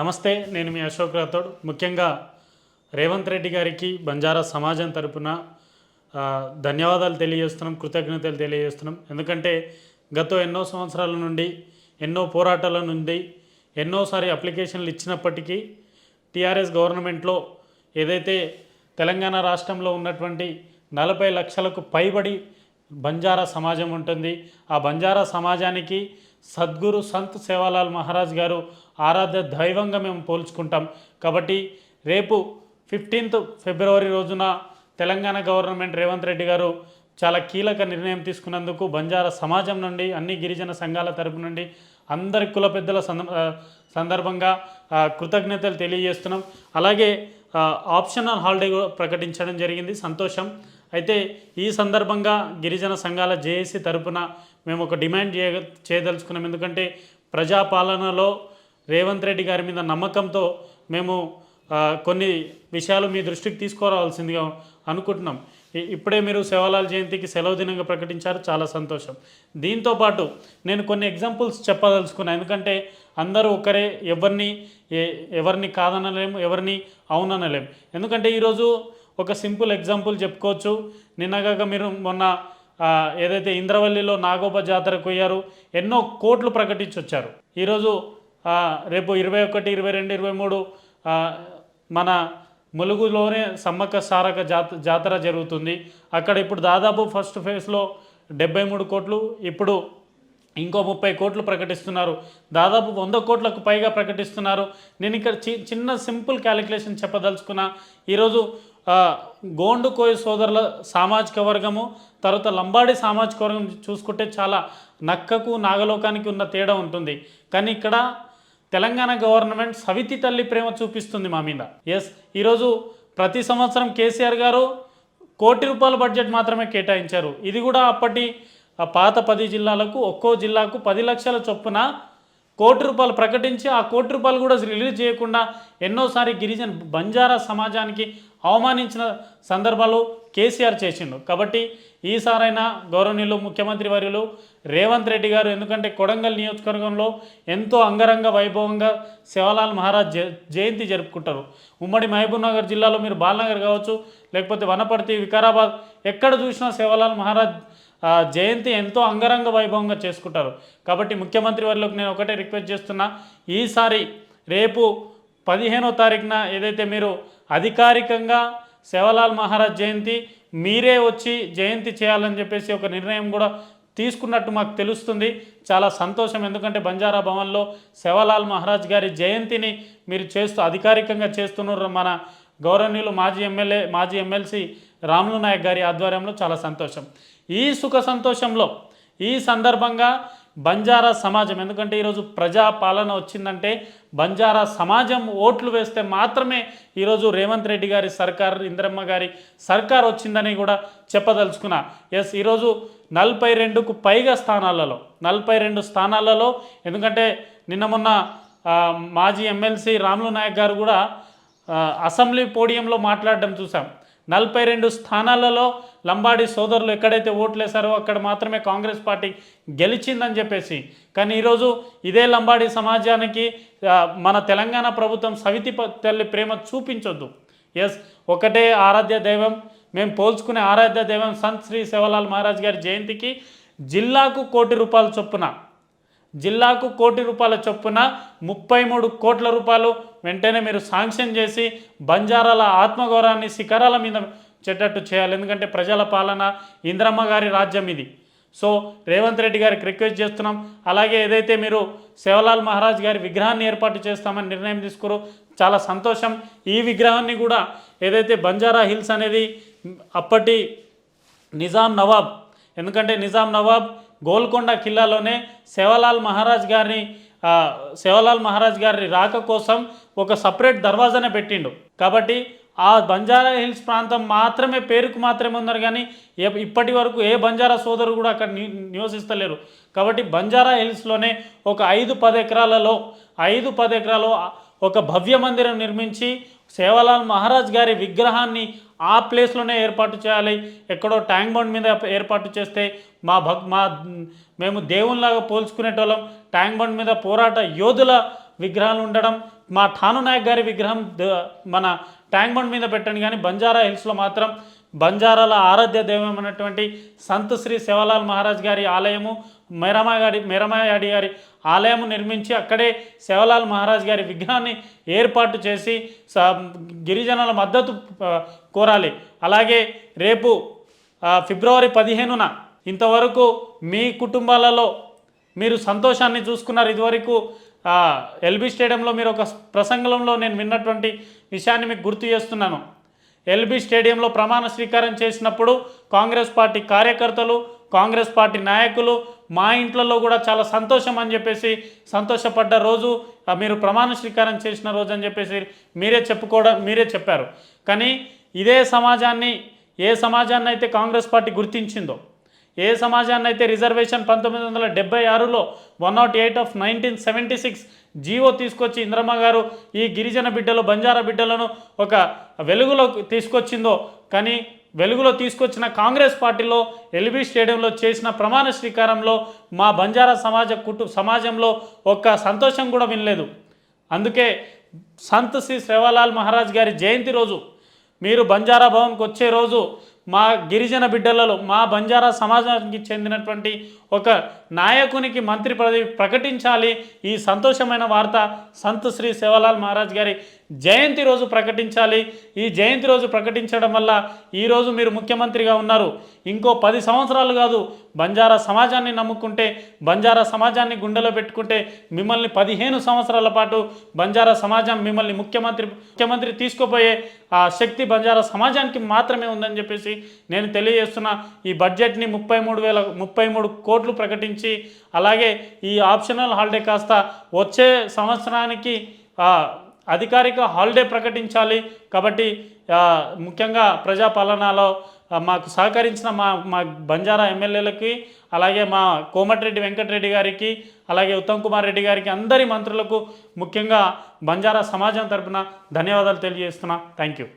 నమస్తే నేను మీ అశోక్ రాథోడ్. ముఖ్యంగా రేవంత్ రెడ్డి గారికి బంజారా సమాజం తరపున ధన్యవాదాలు తెలియజేస్తున్నాం కృతజ్ఞతలు తెలియజేస్తున్నాం. ఎందుకంటే గత ఎన్నో సంవత్సరాల నుండి ఎన్నో పోరాటాల నుండి ఎన్నోసారి అప్లికేషన్లు ఇచ్చినప్పటికీ టీఆర్ఎస్ గవర్నమెంట్లో ఏదైతే తెలంగాణ రాష్ట్రంలో ఉన్నటువంటి నలభై లక్షలకు పైబడి బంజారా సమాజం ఉంటుంది ఆ బంజారా సమాజానికి సద్గురు సంత్ సేవాలాల్ మహారాజ్ గారు ఆరాధ్య దైవంగా మేము పోల్చుకుంటాం. కాబట్టి రేపు ఫిఫ్టీన్త్ ఫిబ్రవరి రోజున తెలంగాణ గవర్నమెంట్ రేవంత్ రెడ్డి గారు చాలా కీలక నిర్ణయం తీసుకున్నందుకు బంజారా సమాజం నుండి అన్ని గిరిజన సంఘాల తరపు నుండి అందరి కుల పెద్దల సందర్భంగా కృతజ్ఞతలు తెలియజేస్తున్నాం. అలాగే ఆప్షనల్ హాలిడే ప్రకటించడం జరిగింది. సంతోషం. అయితే ఈ సందర్భంగా గిరిజన సంఘాల జేఏసీ తరపున మేము ఒక డిమాండ్ చేయ చేయదలుచుకున్నాం. ఎందుకంటే ప్రజాపాలనలో రేవంత్ రెడ్డి గారి మీద నమ్మకంతో మేము కొన్ని విషయాలు మీ దృష్టికి తీసుకురావాల్సిందిగా అనుకుంటున్నాం. ఇప్పుడే మీరు సేవలాల్ జయంతికి సెలవు దినంగా ప్రకటించారు. చాలా సంతోషం. దీంతో పాటు నేను కొన్ని ఎగ్జాంపుల్స్ చెప్పదలుచుకున్నాను ఎందుకంటే అందరూ ఒకరే ఎవరిని ఎవరిని కాదనలేము ఎవరిని అవుననలేము ఎందుకంటే ఈరోజు ఒక సింపుల్ ఎగ్జాంపుల్ చెప్పుకోవచ్చు. నిన్నగాక మీరు మొన్న ఏదైతే ఇంద్రవల్లిలో నాగోప జాతరకు పోయారు ఎన్నో కోట్లు ప్రకటించి వచ్చారు ఈరోజు రేపు ఇరవై ఒకటి ఇరవై రెండు ఇరవై మూడు మన ములుగులోనే సమ్మక్క సారక జాత జాతర జరుగుతుంది. అక్కడ ఇప్పుడు దాదాపు ఫస్ట్ ఫేజ్లో డెబ్బై మూడు కోట్లు ఇప్పుడు ఇంకో ముప్పై కోట్లు ప్రకటిస్తున్నారు. దాదాపు వంద కోట్లకు పైగా ప్రకటిస్తున్నారు. నేను ఇక్కడ చి చిన్న సింపుల్ క్యాలిక్యులేషన్ చెప్పదలుచుకున్నా. ఈరోజు గోండుకోయ గోండు కోయ సోదరుల సామాజిక వర్గము తర్వాత లంబాడి సామాజిక వర్గం చూసుకుంటే చాలా నక్కకు నాగలోకానికి ఉన్న తేడా ఉంటుంది. కానీ ఇక్కడ తెలంగాణ గవర్నమెంట్ సవితి తల్లి ప్రేమ చూపిస్తుంది మా మీద. ఎస్ ఈరోజు ప్రతి సంవత్సరం కేసీఆర్ గారు కోటి రూపాయల బడ్జెట్ మాత్రమే కేటాయించారు. ఇది కూడా అప్పటి ఆ పాత పది జిల్లాలకు ఒక్కో జిల్లాకు పది లక్షల చొప్పున కోటి రూపాయలు ప్రకటించి ఆ కోటి రూపాయలు కూడా రిలీజ్ చేయకుండా ఎన్నోసారి గిరిజన బంజారా సమాజానికి అవమానించిన సందర్భాలు కేసీఆర్ చేసిండు. కాబట్టి ఈసారైనా గౌరవనీయులు ముఖ్యమంత్రి వర్యులు రేవంత్ రెడ్డి గారు ఎందుకంటే కొడంగల్ నియోజకవర్గంలో ఎంతో అంగరంగ వైభవంగా శివలాల్ మహారాజ్ జ జయంతి జరుపుకుంటారు. ఉమ్మడి మహబూబ్నగర్ జిల్లాలో మీరు బాలనగర్ కావచ్చు లేకపోతే వనపర్తి వికారాబాద్ ఎక్కడ చూసినా శివలాల్ మహారాజ్ జయంతి ఎంతో అంగరంగ వైభవంగా చేసుకుంటారు. కాబట్టి ముఖ్యమంత్రి వారిలోకి నేను ఒకటే రిక్వెస్ట్ చేస్తున్నా ఈసారి రేపు పదిహేనో తారీఖున ఏదైతే మీరు అధికారికంగా సేవలాల్ మహారాజ్ జయంతి మీరే వచ్చి జయంతి చేయాలని చెప్పేసి ఒక నిర్ణయం కూడా తీసుకున్నట్టు మాకు తెలుస్తుంది. చాలా సంతోషం. ఎందుకంటే బంజారా భవన్లో సేవలాల్ మహారాజ్ గారి జయంతిని మీరు చేస్తూ అధికారికంగా చేస్తున్నారు మన గౌరవనీయులు మాజీ ఎమ్మెల్యే మాజీ ఎమ్మెల్సీ రాములు నాయక్ గారి ఆధ్వర్యంలో చాలా సంతోషం. ఈ సుఖ సంతోషంలో ఈ సందర్భంగా బంజారా సమాజం ఎందుకంటే ఈరోజు ప్రజా పాలన వచ్చిందంటే బంజారా సమాజం ఓట్లు వేస్తే మాత్రమే ఈరోజు రేవంత్ రెడ్డి గారి సర్కార్ ఇంద్రమ్మ గారి సర్కార్ వచ్చిందని కూడా చెప్పదలుచుకున్నా. ఎస్ ఈరోజు నలభై రెండుకు పైగా స్థానాలలో నలభై రెండు స్థానాలలో ఎందుకంటే నిన్న మొన్న మాజీ ఎమ్మెల్సీ రాములు నాయక్ గారు కూడా అసెంబ్లీ పోడియంలో మాట్లాడడం చూసాం. నలభై రెండు స్థానాలలో లంబాడి సోదరులు ఎక్కడైతే ఓట్లేశారో అక్కడ మాత్రమే కాంగ్రెస్ పార్టీ గెలిచిందని చెప్పేసి. కానీ ఈరోజు ఇదే లంబాడి సమాజానికి మన తెలంగాణ ప్రభుత్వం సవితి తల్లి ప్రేమ చూపించొద్దు. ఎస్ ఒకటే ఆరాధ్య దైవం మేము పోల్చుకునే ఆరాధ్య దైవం సంత్ శ్రీ శివలాల్ మహారాజ్ గారి జయంతికి జిల్లాకు కోటి రూపాయల చొప్పున జిల్లాకు కోటి రూపాయల చొప్పున ముప్పై మూడు కోట్ల రూపాయలు వెంటనే మీరు శాంక్షన్ చేసి బంజారాల ఆత్మగౌరవాన్ని శిఖరాల మీద చెట్టట్టు చేయాలి. ఎందుకంటే ప్రజల పాలన ఇంద్రమ్మ గారి రాజ్యం ఇది. సో రేవంత్ రెడ్డి గారికి రిక్వెస్ట్ చేస్తున్నాం. అలాగే ఏదైతే మీరు శివలాల్ మహారాజ్ గారి విగ్రహాన్ని ఏర్పాటు చేస్తామని నిర్ణయం తీసుకురు చాలా సంతోషం. ఈ విగ్రహాన్ని కూడా ఏదైతే బంజారా హిల్స్ అనేది అప్పటి నిజాం నవాబ్ ఎందుకంటే నిజాం నవాబ్ గోల్కొండ కిల్లాలోనే సేవలాల్ మహారాజ్ గారిని సేవలాల్ మహారాజ్ గారి రాక కోసం ఒక సపరేట్ దర్వాజానే పెట్టిండు. కాబట్టి ఆ బంజారా హిల్స్ ప్రాంతం మాత్రమే పేరుకు మాత్రమే ఉన్నారు కానీ ఏ ఇప్పటి వరకు ఏ బంజారా సోదరు కూడా అక్కడ ని- నివసిస్తలేరు. కాబట్టి బంజారా హిల్స్లోనే ఒక ఐదు పది ఎకరాలలో ఐదు పది ఎకరాలో ఒక భవ్య మందిరం నిర్మించి సేవలాల్ మహారాజ్ గారి విగ్రహాన్ని ఆ ప్లేస్లోనే ఏర్పాటు చేయాలి. ఎక్కడో ట్యాంక్ బండ్ మీద ఏర్పాటు చేస్తే మా భక్ మా మేము దేవునిలాగా పోల్చుకునేటోళ్ళం. ట్యాంక్ బండ్ మీద పోరాట యోధుల విగ్రహాలు ఉండడం మా ఠాను నాయక్ గారి విగ్రహం ద- మన ట్యాంక్ బండ్ మీద పెట్టండి. కానీ బంజారా హిల్స్లో మాత్రం బంజారాల ఆరాధ్య దైవమైనటువంటి సంత్ శ్రీ శివలాల్ మహారాజ్ గారి ఆలయము మేరమా గారి మేరమాయాడి గారి ఆలయం నిర్మించి అక్కడే శివలాల్ మహారాజ్ గారి విగ్రహాన్ని ఏర్పాటు చేసి స- గిరిజనుల మద్దతు కోరాలి. అలాగే రేపు ఫిబ్రవరి పదిహేనున ఇంతవరకు మీ కుటుంబాలలో మీరు సంతోషాన్ని చూసుకున్నారు. ఇదివరకు ఎల్బీ స్టేడియంలో మీరు ఒక ప్రసంగంలో నేను విన్నటువంటి విషయాన్ని మీకు గుర్తు చేస్తున్నాను. ఎల్బీ స్టేడియంలో ప్రమాణ స్వీకారం చేసినప్పుడు కాంగ్రెస్ పార్టీ కార్యకర్తలు కాంగ్రెస్ పార్టీ నాయకులు మా ఇంట్లలో కూడా చాలా సంతోషం అని చెప్పేసి సంతోషపడ్డ రోజు మీరు ప్రమాణ స్వీకారం చేసిన రోజు అని చెప్పేసి మీరే చెప్పుకోవడం మీరే చెప్పారు. కానీ ఇదే సమాజాన్ని ఏ సమాజాన్ని అయితే కాంగ్రెస్ పార్టీ గుర్తించిందో ఏ సమాజాన్ని అయితే రిజర్వేషన్ పంతొమ్మిది వందల డెబ్బై ఆరులో one not eight of nineteen seventy six GO తీసుకొచ్చి ఇంద్రమ్మ గారు ఈ గిరిజన బిడ్డలు బంజారా బిడ్డలను ఒక వెలుగులో తీసుకొచ్చిందో కానీ వెలుగులో తీసుకొచ్చిన కాంగ్రెస్ పార్టీలో ఎల్బీ స్టేడియంలో చేసిన ప్రమాణ స్వీకారంలో మా బంజారా సమాజ కుటు సమాజంలో ఒక్క సంతోషం కూడా వినలేదు. అందుకే సంత్ శ్రీ శ్రీవాలాల్ మహారాజ్ గారి జయంతి రోజు మీరు బంజారా భవన్కి వచ్చే రోజు మా గిరిజన బిడ్డలలో మా బంజారా సమాజానికి చెందినటువంటి ఒక నాయకునికి మంత్రి పదవి ప్రకటించాలి. ఈ సంతోషమైన వార్త సంత్ శ్రీ సేవలాల్ మహారాజ్ గారి జయంతి రోజు ప్రకటించాలి. ఈ జయంతి రోజు ప్రకటించడం వల్ల ఈరోజు మీరు ముఖ్యమంత్రిగా ఉన్నారు. ఇంకో పది సంవత్సరాలు కాదు బంజారా సమాజాన్ని నమ్ముకుంటే బంజారా సమాజాన్ని గుండెలో పెట్టుకుంటే మిమ్మల్ని పదిహేను సంవత్సరాల పాటు బంజారా సమాజం మిమ్మల్ని ముఖ్యమంత్రి ముఖ్యమంత్రి తీసుకుపోయే ఆ శక్తి బంజారా సమాజానికి మాత్రమే ఉందని చెప్పేసి నేను తెలియజేస్తున్నా. ఈ బడ్జెట్ని ముప్పై మూడు వేల ముప్పై మూడు కోట్లు ప్రకటించి అలాగే ఈ ఆప్షనల్ హాలిడే కాస్త వచ్చే సంవత్సరానికి అధికారిక హాలిడే ప్రకటించాలి. కాబట్టి ముఖ్యంగా ప్రజాపాలనలో మాకు సహకరించిన మా మా బంజారా ఎమ్మెల్యేలకి అలాగే మా కోమటిరెడ్డి వెంకటరెడ్డి గారికి అలాగే ఉత్తమ్ కుమార్ రెడ్డి గారికి అందరి మంత్రులకు ముఖ్యంగా బంజారా సమాజం తరపున ధన్యవాదాలు తెలియజేస్తున్నా. Thank you